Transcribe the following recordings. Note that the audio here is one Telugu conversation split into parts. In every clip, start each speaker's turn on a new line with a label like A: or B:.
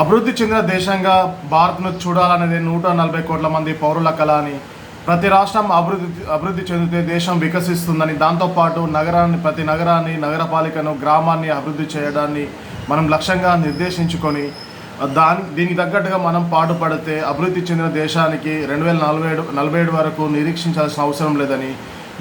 A: అభివృద్ధి చెందిన దేశంగా భారత్ను చూడాలనేది నూట నలభై కోట్ల మంది పౌరుల కళ అని ప్రతి రాష్ట్రం అభివృద్ధి అభివృద్ధి చెందితే దేశం వికసిస్తుందని దాంతోపాటు నగరాన్ని ప్రతి నగరాన్ని నగరపాలికను గ్రామాన్ని అభివృద్ధి చేయడాన్ని మనం లక్ష్యంగా నిర్దేశించుకొని దాని దీనికి తగ్గట్టుగా మనం పాటుపడితే అభివృద్ధి చెందిన దేశానికి రెండు వేల నలభై ఏడు నలభై ఏడు వరకు నిరీక్షించాల్సిన అవసరం లేదని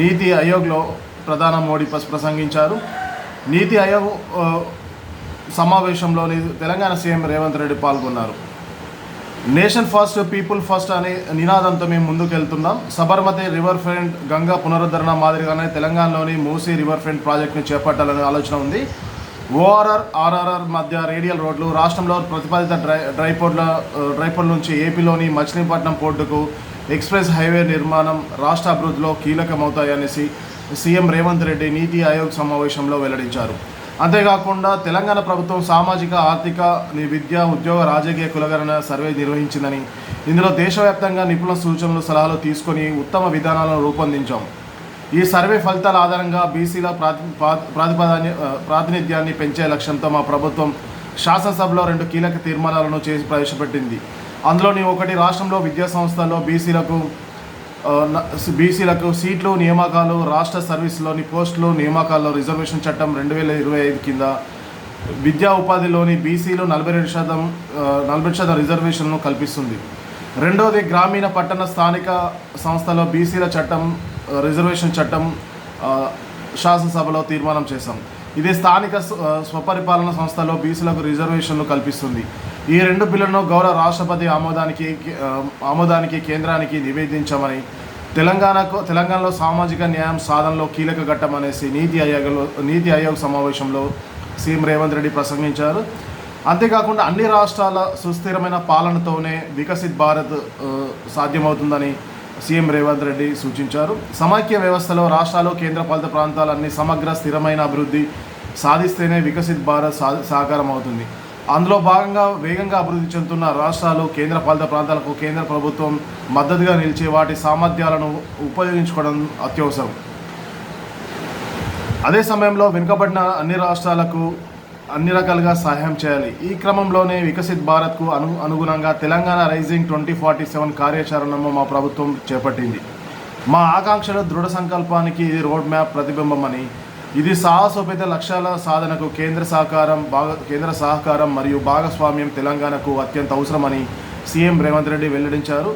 A: నీతి ఆయోగ్లో ప్రధాన మోడీ ప్రసంగించారు. నీతి ఆయోగ్ సమావేశంలోని తెలంగాణ సీఎం రేవంత్ రెడ్డి పాల్గొన్నారు. నేషన్ ఫస్ట్ పీపుల్ ఫస్ట్ అనే నినాదంతో మేము ముందుకెళ్తున్నాం. సబర్మతి రివర్ ఫ్రంట్ గంగా పునరుద్ధరణ మాదిరిగానే తెలంగాణలోని మూసీ రివర్ ఫ్రంట్ ప్రాజెక్టును చేపట్టాలనే ఆలోచన ఉంది. ఓఆర్ఆర్ ఆర్ఆర్ఆర్ మధ్య రేడియల్ రోడ్లు రాష్ట్రంలో ప్రతిపాదిత డ్రై డ్రై పోర్ట్ల డ్రై పోర్ట్ నుంచి ఏపీలోని మచిలీపట్నం పోర్టుకు ఎక్స్ప్రెస్ హైవే నిర్మాణం రాష్ట్ర అభివృద్ధిలో కీలకమవుతాయనేసి సీఎం రేవంత్ రెడ్డి నీతి ఆయోగ్ సమావేశంలో వెల్లడించారు. అంతేకాకుండా తెలంగాణ ప్రభుత్వం సామాజిక ఆర్థిక విద్య ఉద్యోగ రాజకీయ కులగణన సర్వే నిర్వహించిందని ఇందులో దేశవ్యాప్తంగా నిపుణుల సూచనలు సలహాలు తీసుకొని ఉత్తమ విధానాలను రూపొందించాం. ఈ సర్వే ఫలితాల ఆధారంగా బీసీల ప్రాతి ప్రాతిపదాన్ని ప్రాతినిధ్యాన్ని పెంచే లక్ష్యంతో మా ప్రభుత్వం శాసనసభలో రెండు కీలక తీర్మానాలను చేసి ప్రవేశపెట్టింది. అందులోని ఒకటి రాష్ట్రంలో విద్యా సంస్థల్లో బీసీలకు బీసీలకు సీట్లు నియామకాలు రాష్ట్ర సర్వీస్లోని పోస్టులు నియామకాల్లో రిజర్వేషన్ చట్టం రెండు వేల ఇరవై ఐదు కింద విద్యా ఉపాధిలోని బీసీలు నలభై రెండు శాతం నలభై శాతం రిజర్వేషన్ను కల్పిస్తుంది. రెండోది గ్రామీణ పట్టణ స్థానిక సంస్థలో బీసీల చట్టం రిజర్వేషన్ చట్టం శాసనసభలో తీర్మానం చేశాం. ఇది స్థానిక స్వపరిపాలన సంస్థలో బీసీలకు రిజర్వేషన్లు కల్పిస్తుంది. ఈ రెండు బిల్లులను గౌరవ రాష్ట్రపతి ఆమోదానికి ఆమోదానికి కేంద్రానికి నివేదించామని తెలంగాణకు తెలంగాణలో సామాజిక న్యాయం సాధనలో కీలక ఘట్టం అనేసి నీతి ఆయోగ్లో నీతి ఆయోగ్ సమావేశంలో సీఎం రేవంత్ రెడ్డి ప్రసంగించారు. అంతేకాకుండా అన్ని రాష్ట్రాల సుస్థిరమైన పాలనతోనే వికసిత్ భారత్ సాధ్యమవుతుందని సీఎం రేవంత్ రెడ్డి సూచించారు. సమాఖ్య వ్యవస్థలో రాష్ట్రాలు కేంద్రపాలిత ప్రాంతాలన్నీ సమగ్ర స్థిరమైన అభివృద్ధి సాధిస్తేనే వికసిత్ భారత్ సా సాకారం అవుతుంది అందులో భాగంగా వేగంగా అభివృద్ధి చెందుతున్న రాష్ట్రాలు కేంద్రపాలిత ప్రాంతాలకు కేంద్ర ప్రభుత్వం మద్దతుగా నిలిచి వాటి సామర్థ్యాలను ఉపయోగించుకోవడం అత్యవసరం. అదే సమయంలో వెనుకబడిన అన్ని రాష్ట్రాలకు అన్ని రకాలుగా సహాయం చేయాలి. ఈ క్రమంలోనే వికసిత్ భారత్కు అను అనుగుణంగా Telangana rising twenty forty seven కార్యాచరణను మా ప్రభుత్వం చేపట్టింది. మా ఆకాంక్షల దృఢ సంకల్పానికి ఇది రోడ్ మ్యాప్ ప్రతిబింబమని ఇది సాహసోపేత లక్ష్యాల సాధనకు కేంద్ర సహకారం భాగ కేంద్ర సహకారం మరియు భాగస్వామ్యం తెలంగాణకు అత్యంత అవసరమని సీఎం రేవంత్ రెడ్డి వెల్లడించారు.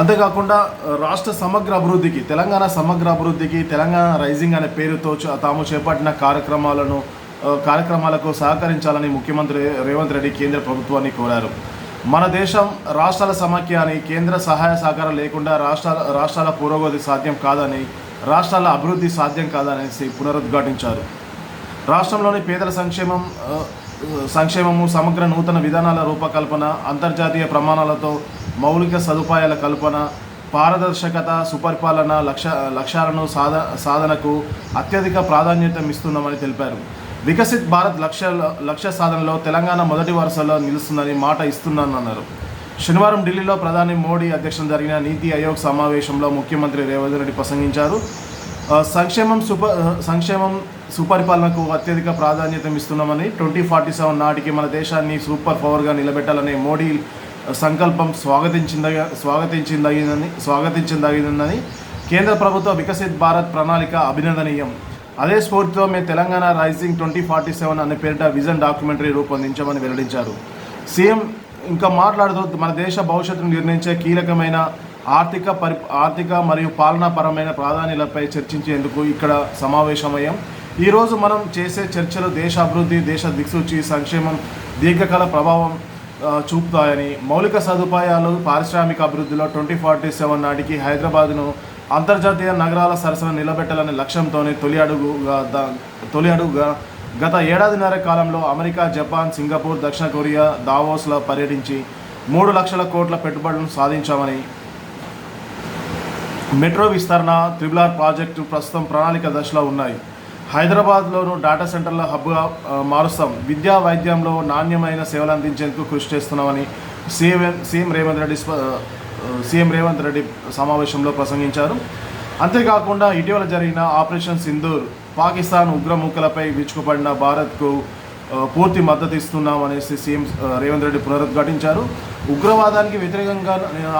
A: అంతేకాకుండా రాష్ట్ర సమగ్ర అభివృద్ధికి తెలంగాణ సమగ్ర అభివృద్ధికి తెలంగాణ రైజింగ్ అనే పేరుతో తాము చేపట్టిన కార్యక్రమాలను కార్యక్రమాలకు సహకరించాలని ముఖ్యమంత్రి రేవంత్ రెడ్డి కేంద్ర ప్రభుత్వాన్ని కోరారు. మన దేశం రాష్ట్రాల సమాఖ్య అని కేంద్ర సహాయ సహకారం లేకుండా రాష్ట్రాల రాష్ట్రాల పురోగతి సాధ్యం కాదని రాష్ట్రాల అభివృద్ధి సాధ్యం కాదనేసి పునరుద్ఘాటించారు. రాష్ట్రంలోని పేదల సంక్షేమం సంక్షేమము సమగ్ర నూతన విధానాల రూపకల్పన అంతర్జాతీయ ప్రమాణాలతో మౌలిక సదుపాయాల కల్పన పారదర్శకత సుపరిపాలన లక్ష లక్ష్యాలను సాధ సాధనకు అత్యధిక ప్రాధాన్యత ఇస్తున్నామని తెలిపారు. వికసిత్ భారత్ లక్ష్య లక్ష్య సాధనలో తెలంగాణ మొదటి వరుసలో నిలుస్తుందని మాట ఇస్తున్నానన్నారు. శనివారం ఢిల్లీలో ప్రధాని మోడీ అధ్యక్షతన జరిగిన నీతి ఆయోగ్ సమావేశంలో ముఖ్యమంత్రి రేవంత్ రెడ్డి ప్రసంగించారు. సంక్షేమం సుప సంక్షేమం సుపరిపాలనకు అత్యధిక ప్రాధాన్యత ఇస్తున్నామని ట్వంటీ ఫార్టీ సెవెన్ నాటికి మన దేశాన్ని సూపర్ పవర్గా నిలబెట్టాలనే మోడీ సంకల్పం స్వాగతించిందగ స్వాగతించిందగిందని స్వాగతించిందగిందని కేంద్ర ప్రభుత్వ వికసిత్ భారత్ ప్రణాళిక అభినందనీయం. అదే స్ఫూర్తితో మేము Telangana rising twenty forty seven అనే పేరిట విజన్ డాక్యుమెంటరీ రూపొందించామని వెల్లడించారు. సీఎం ఇంకా మాట్లాడుతూ మన దేశ భవిష్యత్తును నిర్ణయించే కీలకమైన ఆర్థిక పరి ఆర్థిక మరియు పాలనాపరమైన ప్రాధాన్యతలపై చర్చించేందుకు ఇక్కడ సమావేశమయ్యాం. ఈరోజు మనం చేసే చర్చలు దేశ అభివృద్ధి దేశ దిక్సూచి సంక్షేమం దీర్ఘకాల ప్రభావం చూపుతాయని మౌలిక సదుపాయాలు పారిశ్రామిక అభివృద్ధిలో ట్వంటీ ఫార్టీ సెవెన్ నాటికి హైదరాబాద్ను అంతర్జాతీయ నగరాల సరసన నిలబెట్టాలనే లక్ష్యంతోనే తొలి అడుగుగా తొలి అడుగుగా గత ఏడాదిన్నర కాలంలో అమెరికా జపాన్ సింగపూర్ దక్షిణ కొరియా దావోస్లో పర్యటించి మూడు లక్షల కోట్ల పెట్టుబడులను సాధించామని మెట్రో విస్తరణ త్రిబులార్ ప్రాజెక్టు ప్రస్తుతం ప్రణాళిక దశలో ఉన్నాయి. హైదరాబాద్లోనూ డాటా సెంటర్ల హబ్గా మారుస్తాం. విద్యా వైద్యంలో నాణ్యమైన సేవలు అందించేందుకు కృషి చేస్తున్నామని CM CM Revanth Reddy CM Revanth Reddy సమావేశంలో ప్రసంగించారు. అంతేకాకుండా ఇటీవల జరిగిన ఆపరేషన్ సింధూర్ పాకిస్తాన్ ఉగ్రముఖలపై విరుచుకుపడిన భారత్కు పూర్తి మద్దతు ఇస్తున్నాం అనేసి సీఎం రేవంత్ రెడ్డి పునరుద్ఘాటించారు. ఉగ్రవాదానికి వ్యతిరేకంగా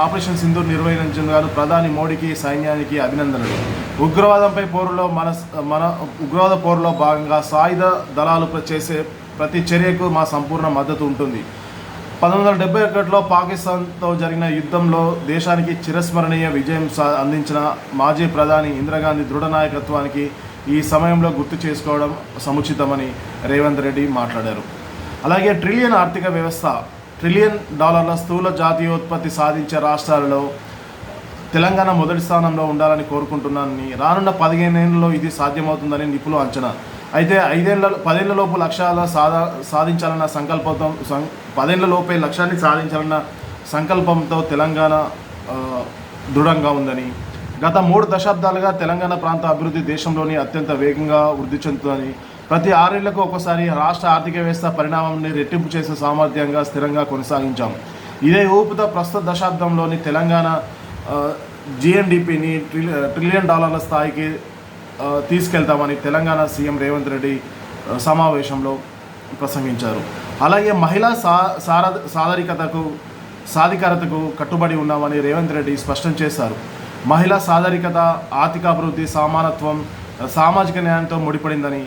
A: ఆపరేషన్ సింధూర్ నిర్వహించగాను ప్రధాని మోడీకి సైన్యానికి అభినందనలు. ఉగ్రవాదంపై పోరులో మన మన ఉగ్రవాద పోరులో భాగంగా సాయుధ దళాలు చేసే ప్రతి చర్యకు మా సంపూర్ణ మద్దతు ఉంటుంది. పంతొమ్మిది వందల డెబ్బై ఒకటిలో పాకిస్తాన్తో జరిగిన యుద్ధంలో దేశానికి చిరస్మరణీయ విజయం అందించిన మాజీ ప్రధాని ఇందిరాగాంధీ దృఢ నాయకత్వానికి ఈ సమయంలో గుర్తు చేసుకోవడం సముచితమని రేవంత్ రెడ్డి మాట్లాడారు. అలాగే ట్రిలియన్ ఆర్థిక వ్యవస్థ ట్రిలియన్ డాలర్ల స్థూల జాతీయోత్పత్తి సాధించే రాష్ట్రాలలో తెలంగాణ మొదటి స్థానంలో ఉండాలని కోరుకుంటున్నానని రానున్న పదిహేనేళ్ళలో ఇది సాధ్యమవుతుందని నిపుణులు అంచనా. అయితే ఐదేళ్ళ పదేళ్ళలోపు లక్ష్యాల సాధా సాధించాలన్న సంకల్పంతో సం- పదేళ్ళ లోపే లక్ష్యాన్ని సాధించాలన్న సంకల్పంతో తెలంగాణ దృఢంగా ఉందని గత మూడు దశాబ్దాలుగా తెలంగాణ ప్రాంత అభివృద్ధి దేశంలోని అత్యంత వేగంగా వృద్ధి చెందుతుందని ప్రతి ఆరేళ్ళకు ఒకసారి రాష్ట్ర ఆర్థిక వ్యవస్థ పరిణామాన్ని రెట్టింపు చేసే సామర్థ్యంగా స్థిరంగా కొనసాగించాం. ఇదే ఊపుతో ప్రస్తుత దశాబ్దంలోని తెలంగాణ జిఎన్డిపిని ట్రిలియన్ డాలర్ల స్థాయికి తీసుకెళ్తామని తెలంగాణ సీఎం రేవంత్ రెడ్డి సమావేశంలో ప్రసంగించారు. అలాగే మహిళా సా సార సాదరికతకు సాధికారతకు కట్టుబడి ఉన్నామని రేవంత్ రెడ్డి స్పష్టం చేశారు. మహిళా సాదరికత ఆర్థికాభివృద్ధి సమానత్వం సామాజిక న్యాయంతో ముడిపడిందని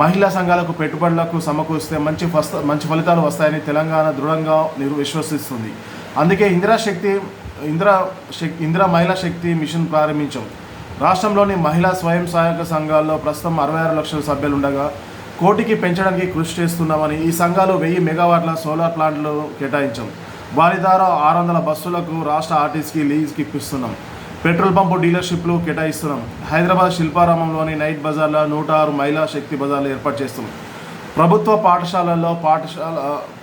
A: మహిళా సంఘాలకు పెట్టుబడులకు సమకూరిస్తే మంచి ఫస్త మంచి ఫలితాలు వస్తాయని తెలంగాణ దృఢంగా నిరు విశ్వసిస్తుంది. అందుకే ఇందిరా శక్తి ఇందిరా శక్తి ఇందిరా మహిళా శక్తి మిషన్ ప్రారంభించాం. రాష్ట్రంలోని మహిళా స్వయం సహాయక సంఘాల్లో ప్రస్తుతం అరవై ఆరు లక్షల సభ్యులు ఉండగా కోటికి పెంచడానికి కృషి చేస్తున్నామని ఈ సంఘాలు వెయ్యి మెగావాట్ల సోలార్ ప్లాంట్లు కేటాయించాం. వారి ద్వారా ఆరు వందల బస్సులకు రాష్ట్ర ఆర్టీసీకి లీజ్కి ఇప్పిస్తున్నాం పెట్రోల్ పంపు డీలర్షిప్లు కేటాయిస్తున్నాం. హైదరాబాద్ శిల్పారామంలోని నైట్ బజార్లో నూట ఆరు మహిళా శక్తి బజార్లు ఏర్పాటు చేస్తున్నాం. ప్రభుత్వ పాఠశాలల్లో పాఠశాల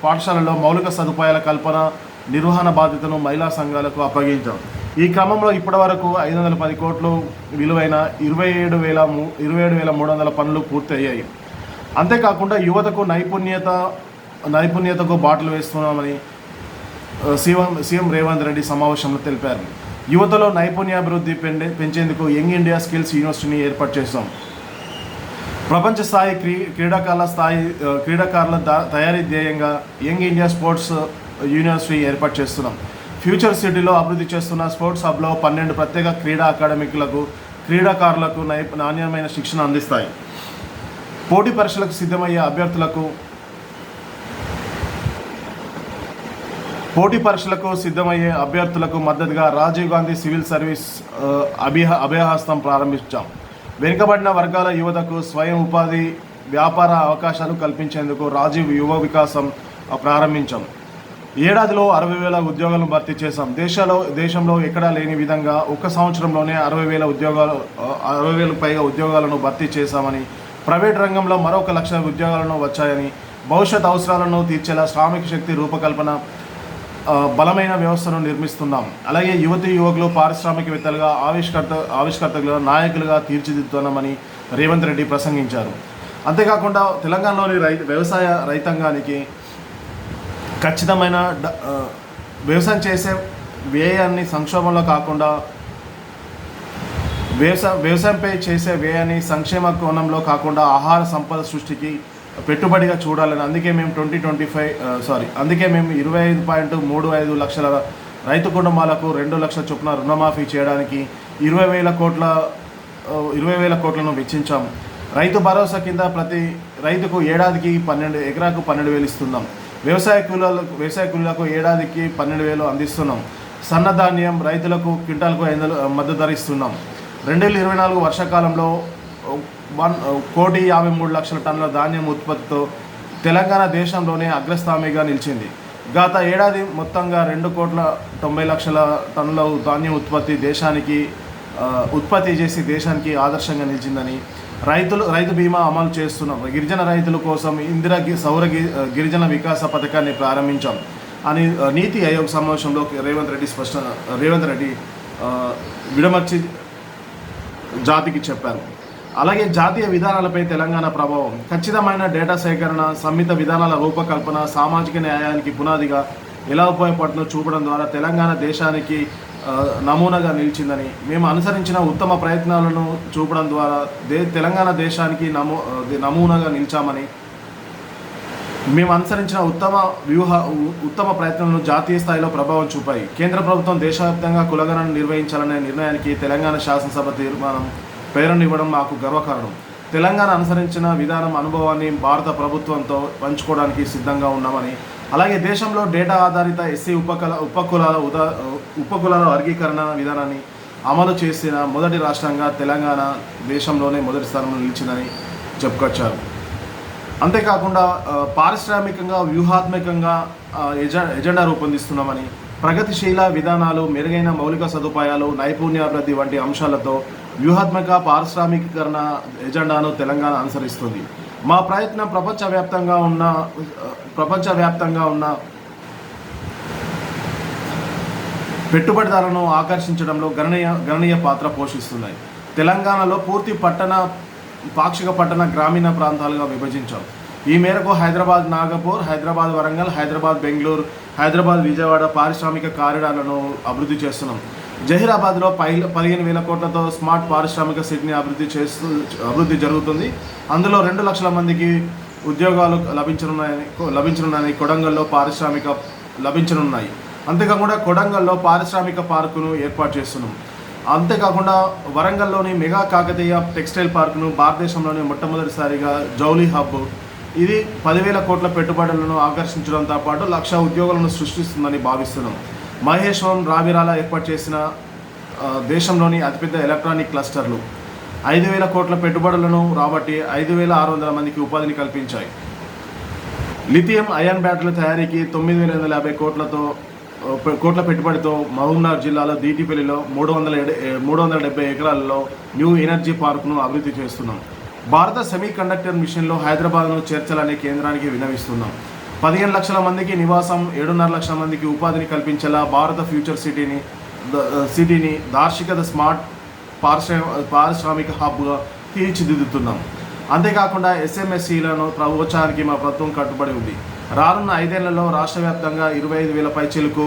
A: పాఠశాలలో మౌలిక సదుపాయాల కల్పన నిర్వహణ బాధ్యతను మహిళా సంఘాలకు అప్పగించాం. ఈ క్రమంలో ఇప్పటివరకు ఐదు వందల పది కోట్లు విలువైన ఇరవై ఏడు వేల మూ ఇరవై ఏడు వేల మూడు వందల పనులు పూర్తి అయ్యాయి అంతేకాకుండా యువతకు నైపుణ్యత నైపుణ్యతకు బాటలు వేస్తున్నామని సీఎం సీఎం రేవంత్ రెడ్డి సమావేశంలో తెలిపారు. యువతలో నైపుణ్యాభివృద్ధి పెండే పెంచేందుకు యంగ్ ఇండియా స్కిల్స్ యూనివర్సిటీని ఏర్పాటు చేస్తాం ప్రపంచ స్థాయి క్రీ క్రీడాకారుల స్థాయి క్రీడాకారుల తయారీ ధ్యేయంగా యంగ్ ఇండియా స్పోర్ట్స్ యూనివర్సిటీ ఏర్పాటు చేస్తున్నాం. ఫ్యూచర్ సిటీలో అభివృద్ధి చేస్తున్న స్పోర్ట్స్ హబ్లో పన్నెండు ప్రత్యేక క్రీడా అకాడమిక్లకు క్రీడాకారులకు నై నాణ్యమైన శిక్షణ అందిస్తాయి. పోటీ పరీక్షలకు సిద్ధమయ్యే అభ్యర్థులకు పోటీ పరీక్షలకు సిద్ధమయ్యే అభ్యర్థులకు మద్దతుగా రాజీవ్ గాంధీ సివిల్ సర్వీస్ అభిహ అభయహస్తం ప్రారంభించాం. వెనుకబడిన వర్గాల యువతకు స్వయం ఉపాధి వ్యాపార అవకాశాలు కల్పించేందుకు రాజీవ్ యువ వికాసం ప్రారంభించాం. ఏడాదిలో అరవై వేల ఉద్యోగాలను భర్తీ చేశాం. దేశంలో దేశంలో ఎక్కడా లేని విధంగా ఒక్క సంవత్సరంలోనే అరవై వేల ఉద్యోగాలు అరవై వేలకు పైగా ఉద్యోగాలను భర్తీ చేశామని ప్రైవేట్ రంగంలో మరొక లక్ష ఉద్యోగాలను వచ్చాయని భవిష్యత్ అవసరాలను తీర్చేలా శ్రామిక శక్తి రూపకల్పన బలమైన వ్యవస్థను నిర్మిస్తున్నాం. అలాగే యువతి యువకులు పారిశ్రామికవేత్తలుగా ఆవిష్కర్త ఆవిష్కర్తలుగా నాయకులుగా తీర్చిదిద్దుతున్నామని రేవంత్ రెడ్డి ప్రసంగించారు. అంతేకాకుండా తెలంగాణలోని రై వ్యవసాయ రైతాంగానికి ఖచ్చితమైన డ- వ్యవసాయం చేసే వ్యయాన్ని సంక్షోభంలో కాకుండా వ్యవసాయ వ్యవసాయంపై చేసే వ్యయాన్ని సంక్షేమ కోణంలో కాకుండా ఆహార సంపద సృష్టికి పెట్టుబడిగా చూడాలని అందుకే మేము ట్వంటీ ట్వంటీ ఫైవ్ సారీ అందుకే మేము ఇరవై ఐదు పాయింట్ మూడు ఐదు లక్షల రైతు కుటుంబాలకు రెండు లక్షల చొప్పున రుణమాఫీ చేయడానికి ఇరవై వేల కోట్ల ఇరవై వేల కోట్లను వెచ్చించాం. రైతు భరోసా కింద ప్రతి రైతుకు ఏడాదికి పన్నెండు ఎకరాకు పన్నెండు వేలు ఇస్తున్నాం. వ్యవసాయ కూలీలకు వ్యవసాయ కూలీలకు ఏడాదికి పన్నెండు వేలు అందిస్తున్నాం. సన్నధాన్యం రైతులకు క్వింటాల్కు ఐదు మద్దతు ధర ఇస్తున్నాం. రెండు వేల ఇరవై నాలుగు వర్షాకాలంలో వన్ కోటి యాభై మూడు లక్షల టన్నుల ధాన్యం ఉత్పత్తితో తెలంగాణ దేశంలోనే అగ్రస్థామిగా నిలిచింది. గత ఏడాది మొత్తంగా రెండు కోట్ల తొంభై లక్షల టన్నుల ధాన్యం ఉత్పత్తి దేశానికి ఉత్పత్తి చేసి దేశానికి ఆదర్శంగా నిలిచిందని రైతులు రైతు బీమా అమలు చేస్తున్నాం గిరిజన రైతుల కోసం ఇందిరా గి- సౌర గి- గిరిజన వికాస పథకాన్ని ప్రారంభించాం అని నీతి ఆయోగ్ సమావేశంలో రేవంత్ రెడ్డి స్పష్ట రేవంత్ రెడ్డి విడమర్చి జాతికి చెప్పారు. అలాగే జాతీయ విధానాలపై తెలంగాణ ప్రభావం. ఖచ్చితమైన డేటా సేకరణ సమ్మిత విధానాల రూపకల్పన సామాజిక న్యాయానికి పునాదిగా ఎలా ఉపయోగపడుతుందో చూపడం ద్వారా తెలంగాణ దేశానికి నమూనాగా నిలిచిందని మేము అనుసరించిన ఉత్తమ ప్రయత్నాలను చూపడం ద్వారా దే తెలంగాణ దేశానికి నమూ నమూనాగా నిలిచామని మేము అనుసరించిన ఉత్తమ వ్యూహ ఉ- ఉత్తమ ప్రయత్నాలను జాతీయ స్థాయిలో ప్రభావం చూపాయి. కేంద్ర ప్రభుత్వం దేశవ్యాప్తంగా కులగణను నిర్వహించాలనే నిర్ణయానికి తెలంగాణ శాసనసభ తీర్మానం ప్రేరణనివ్వడం మాకు గర్వకారణం. తెలంగాణ అనుసరించిన విధానం అనుభవాన్ని భారత ప్రభుత్వంతో పంచుకోవడానికి సిద్ధంగా ఉన్నామని అలాగే దేశంలో డేటా ఆధారిత ఎస్సీ ఉపకుల ఉపకులాల ఉదా ఉపకులాల వర్గీకరణ విధానాన్ని అమలు చేసిన మొదటి రాష్ట్రంగా తెలంగాణ దేశంలోనే మొదటి స్థానంలో నిలిచిందని చెప్పుకొచ్చారు. అంతేకాకుండా పారిశ్రామికంగా వ్యూహాత్మకంగా ఎజె ఎజెండా రూపొందిస్తున్నామని ప్రగతిశీల విధానాలు మెరుగైన మౌలిక సదుపాయాలు నైపుణ్యాభివృద్ధి వంటి అంశాలతో వ్యూహాత్మక పారిశ్రామికీకరణ ఎజెండాను తెలంగాణ అనుసరిస్తుంది. మా ప్రయత్నం ప్రపంచవ్యాప్తంగా ఉన్న ప్రపంచవ్యాప్తంగా ఉన్న పెట్టుబడిదారులను ఆకర్షించడంలో గణనీయ గణనీయ పాత్ర పోషిస్తున్నాయి. తెలంగాణలో పూర్తి పట్టణ పాక్షిక పట్టణ గ్రామీణ ప్రాంతాలుగా విభజించాం. ఈ మేరకు హైదరాబాద్ నాగపూర్ హైదరాబాద్ వరంగల్ హైదరాబాద్ బెంగళూరు హైదరాబాద్ విజయవాడ పారిశ్రామిక కారిడార్లను అభివృద్ధి చేస్తున్నాం. జహీరాబాద్లో పై పదిహేను వేల కోట్లతో స్మార్ట్ పారిశ్రామిక సిటీని అభివృద్ధి చేస్తూ అభివృద్ధి జరుగుతుంది. అందులో రెండు లక్షల మందికి ఉద్యోగాలు లభించనున్నాయని లభించనున్నాయని కొడంగల్లో పారిశ్రామిక లభించనున్నాయి. అంతేకాకుండా కొడంగల్లో పారిశ్రామిక పార్కును ఏర్పాటు చేస్తున్నాం. అంతేకాకుండా వరంగల్లోని మెగా కాకతీయ టెక్స్టైల్ పార్కును భారతదేశంలోనే మొట్టమొదటిసారిగా జౌలీ హబ్. ఇది పదివేల కోట్ల పెట్టుబడులను ఆకర్షించడంతో పాటు లక్ష ఉద్యోగాలను సృష్టిస్తుందని భావిస్తున్నాం. మహేశ్వరం రావిరాల ఏర్పాటు చేసిన దేశంలోని అతిపెద్ద ఎలక్ట్రానిక్ క్లస్టర్లు ఐదు వేల కోట్ల పెట్టుబడులను రాబట్టి ఐదు వేల ఆరు వందల మందికి ఉపాధిని కల్పించాయి. లిథియం అయాన్ బ్యాటరీల తయారీకి తొమ్మిది వేల వందల యాభై కోట్లతో కోట్ల పెట్టుబడితో మహబూబ్నగర్ జిల్లాలో దీటిపల్లిలో మూడు వందల మూడు వందల డెబ్బై ఎకరాలలో న్యూ ఎనర్జీ పార్క్ను అభివృద్ధి చేస్తున్నాం. భారత సెమీ కండక్టర్ మిషన్లో హైదరాబాద్ను చేర్చాలనే కేంద్రానికి విన్నవిస్తున్నాం. పదిహేను లక్షల మందికి నివాసం ఏడున్నర లక్షల మందికి ఉపాధిని కల్పించేలా భారత ఫ్యూచర్ సిటీని సిటీని దార్శికత స్మార్ట్ పారిశ్రా పారిశ్రామిక హబ్గా తీర్చిదిద్దుతున్నాం. అంతేకాకుండా ఎస్ఎంఎస్సీలను ప్రభుత్వానికి మా ప్రభుత్వం కట్టుబడి ఉంది. రానున్న ఐదేళ్ళలో రాష్ట్ర వ్యాప్తంగా ఇరవై ఐదు వేల పైచీలకు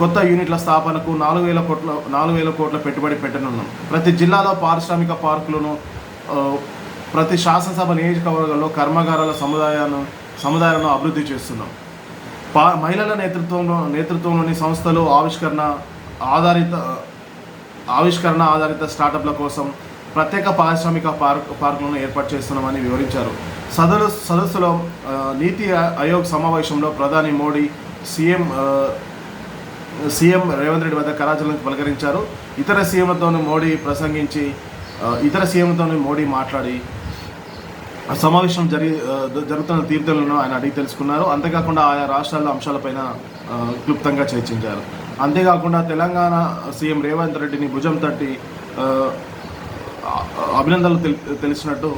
A: కొత్త యూనిట్ల స్థాపనకు నాలుగు వేల కోట్ల నాలుగు వేల కోట్ల పెట్టుబడి పెట్టనున్నాం. ప్రతి జిల్లాలో పారిశ్రామిక పార్కులను ప్రతి శాసనసభ నియోజకవర్గంలో కర్మాగారాల సముదాయాలను సముదాయాలను అభివృద్ధి చేస్తున్నాం. పా మహిళల నేతృత్వంలో నేతృత్వంలోని సంస్థలు ఆవిష్కరణ ఆధారిత ఆవిష్కరణ ఆధారిత స్టార్టప్ల కోసం ప్రత్యేక పారిశ్రామిక పార్క్ పార్కులను ఏర్పాటు చేస్తున్నామని వివరించారు. సదరు సదస్సులో నీతి ఆయోగ్ సమావేశంలో ప్రధాని మోడీ సీఎం సీఎం రేవంత్ రెడ్డి వద్ద కరాచలను పలకరించారు. ఇతర సీఎంలతోనూ మోడీ ప్రసంగించి ఇతర సీఎంలతోనూ మోడీ మాట్లాడి సమావేశం జరి జరుగుతున్న తీర్థలను ఆయన అడిగి తెలుసుకున్నారు. అంతేకాకుండా ఆయా రాష్ట్రాల అంశాలపైన క్లుప్తంగా చర్చించారు. అంతేకాకుండా తెలంగాణ సీఎం రేవంత్ రెడ్డిని భుజం తట్టి అభినందనలు తెలి తెలిసినట్టు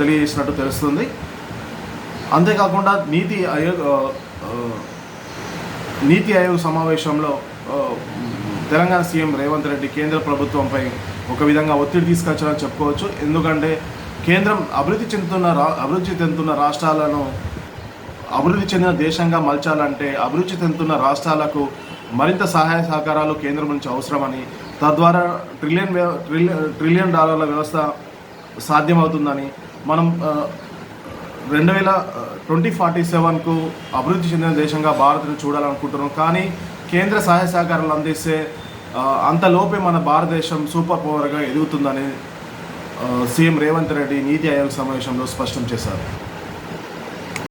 A: తెలియజేసినట్టు తెలుస్తుంది. అంతేకాకుండా నీతి ఆయోగ్ నీతి ఆయోగ్ సమావేశంలో తెలంగాణ సీఎం రేవంత్ రెడ్డి కేంద్ర ప్రభుత్వంపై ఒక విధంగా ఒత్తిడి తీసుకొచ్చారని చెప్పుకోవచ్చు. ఎందుకంటే కేంద్రం అభివృద్ధి చెందుతున్న రా అభివృద్ధి చెందుతున్న రాష్ట్రాలను అభివృద్ధి చెందిన దేశంగా మలచాలంటే అభివృద్ధి చెందుతున్న రాష్ట్రాలకు మరింత సహాయ సహకారాలు కేంద్రం నుంచి అవసరమని తద్వారా ట్రిలియన్ ట్రిలియన్ ట్రిలియన్ డాలర్ల వ్యవస్థ సాధ్యమవుతుందని మనం రెండు వేల ట్వంటీ ఫార్టీ సెవెన్కు అభివృద్ధి చెందిన దేశంగా భారత్ను చూడాలనుకుంటున్నాం. కానీ కేంద్ర సహాయ సహకారాలు అందిస్తే అంతలోపే మన భారతదేశం సూపర్ పవర్గా ఎదుగుతుందని సీఎం రేవంత్ రెడ్డి నీతి ఆయోగ్ సమావేశంలో స్పష్టం చేశారు.